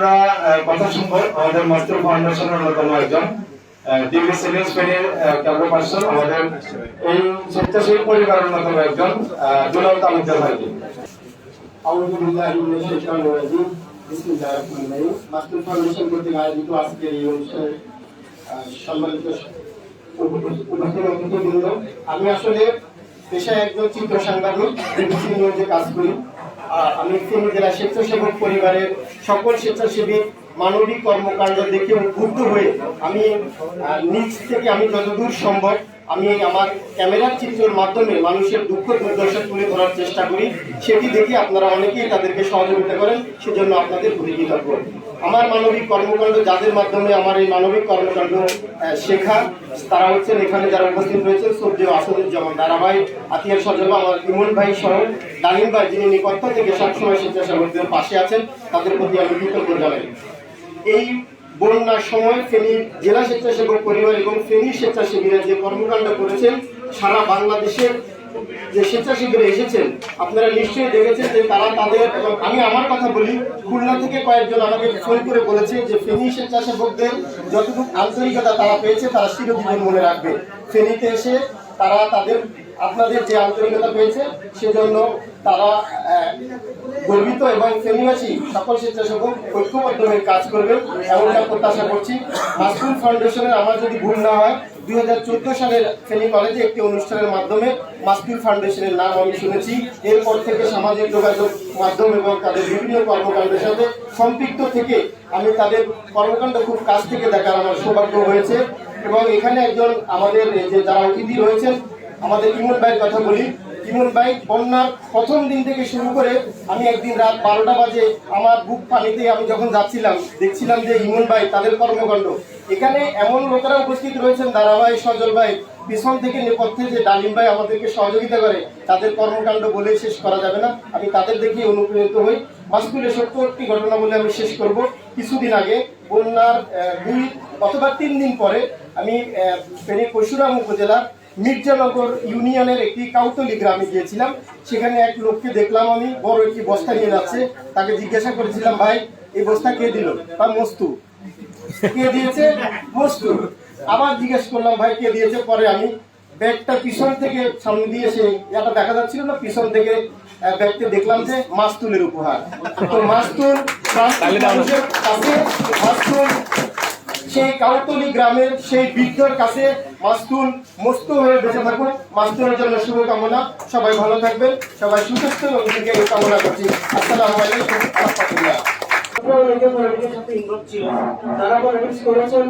আমরা কথা শুনব। আমাদের মাস্টার ফাউন্ডেশনের অন্যতম একজন স্পেনের আমাদের এই স্বেচ্ছাসেবী পরিবারের অন্যতম একজন দুলাল তালুকদার ফাউন্ডেশন এই অনুষ্ঠানে সম্মানিত আমি আসলে পেশায় একজন চিত্র সাংবাদিক কাজ করি আমি জেলা স্বেচ্ছাসেবক পরিবারের সকল স্বেচ্ছাসেবী মানবিক কর্মকাণ্ড দেখে উদ্বুদ্ধ হয়ে আমি নিজ থেকে আমি যতদূর সম্ভব আমি আমার ক্যামেরার চিত্রের মাধ্যমে মানুষের দুঃখ দুর্দশা তুলে ধরার চেষ্টা করি। সেটি দেখে আপনারা অনেকেই তাদেরকে সহযোগিতা করেন, সেজন্য আপনাদের প্রতি কৃতজ্ঞ আমার মানবিক কর্মকাণ্ড যাদের মাধ্যমে আমার এই মানবিক কর্মকাণ্ড শেখা, তারা হচ্ছেন এখানে যারা উপস্থিত রয়েছেন সূর্য আসাদুজ্জামান দারাভাই আতিয়ার সজল আমার ইমন ভাই সহ ডালিম ভাই, যিনি নিকটতা থেকে সবসময় স্বেচ্ছাসেবকদের পাশে আছেন, তাদের প্রতি আমি কৃতজ্ঞ জানাই। এই বন্যার সময় ফেনী জেলা স্বেচ্ছাসেবক পরিবার এবং ফেনী স্বেচ্ছাসেবীরা যে কর্মকাণ্ড করেছেন, সারা বাংলাদেশের যে স্বেচ্ছাসেবীরা এসেছেন, আপনারা নিশ্চয়ই দেখেছেন যে তারা তাদের এবং আমি আমার কথা বলি, খুলনা থেকে কয়েকজন আমাকে ফোন করে বলেছে যে ফেনী স্বেচ্ছাসেবকদের যতটুকু আন্তরিকতা তারা পেয়েছে, তারা চিরজীবন মনে রাখবে। ফেনীতে এসে তারা তাদের আপনাদের যে আন্তরিকতা পেয়েছে, সেজন্য তারা গর্বিত এবং ফেনীবাসী সকল স্বেচ্ছাসেবক ঐক্যবদ্ধ হয়ে কাজ করবেন এমনটা প্রত্যাশা করছি। মাসকুল ফাউন্ডেশনের আমার যদি ভুল না হয়, দুই হাজার চোদ্দ সালের ফেনী কলেজে একটি অনুষ্ঠানের মাধ্যমে মাসকুল ফাউন্ডেশনের নাম আমি শুনেছি। এরপর থেকে সামাজিক যোগাযোগ মাধ্যম এবং তাদের বিভিন্ন কর্মকাণ্ডের সাথে সম্পৃক্ত থেকে আমি তাদের কর্মকাণ্ড খুব কাছ থেকে দেখার আমার সৌভাগ্য হয়েছে। এবং এখানে একজন আমাদের যে যারা অতিথি রয়েছেন আমাদের ইমন ভাইয়ের কথা বলি। ইমন ভাই, বন্যার প্রথম দিন থেকে শুরু করে আমি একদিন রাত বারোটা বাজে আমার বুক পানিতে আমি যখন যাচ্ছিলাম, দেখছিলাম যে ইমন ভাই তাদের কর্মকাণ্ড। এখানে এমন লোকেরা উপস্থিত রয়েছেন দারা ভাই সজল ভাই, পিছন থেকে নেপথ্যে যে ডালিম ভাই আমাদেরকে সহযোগিতা করে, তাদের কর্মকাণ্ড বলে শেষ করা যাবে না। আমি তাদের দেখে অনুপ্রেরিত হই। মাসকুলে সত্তরটি ঘটনা বলে আমি শেষ করব। কিছুদিন আগে বন্যার দুই অথবা তিন দিন পরে আমি ফেনী পরশুরাম উপজেলার মির্জানগর ইউনিয়নের একটি কাউতলি গ্রামে গিয়েছিলাম। সেখানে এক লোককে দেখলাম আমি বড় একটি বস্তা নিয়ে যাচ্ছে। তাকে জিজ্ঞাসা করেছিলাম ভাই এই বস্তা কে দিল? বা মস্তু। কে দিয়েছে? মস্তু। আবার জিজ্ঞেস করলাম ভাই কে দিয়েছে? পরে আমি ব্যাগটা পিছন থেকে সামনে দিয়ে সে এটা দেখা যাচ্ছিল না পিছন থেকে আহ, ব্যাগটা দেখলাম যে মাস্তুলের উপহার। তো মাস্তুল কাছে মাস্তুল সেই কাউতলি গ্রামের সেই বৃদ্ধর কাছে মাস্তুল মস্ত হয়ে বেঁচে থাকুন। মাস্তুলের জন্য শুভকামনা। সবাই ভালো থাকবেন। সবাই সুস্থ এবং থেকে কামনা করছি। আসসালামু আলাইকুম রহমতুল্লাহ। তারা করেছেন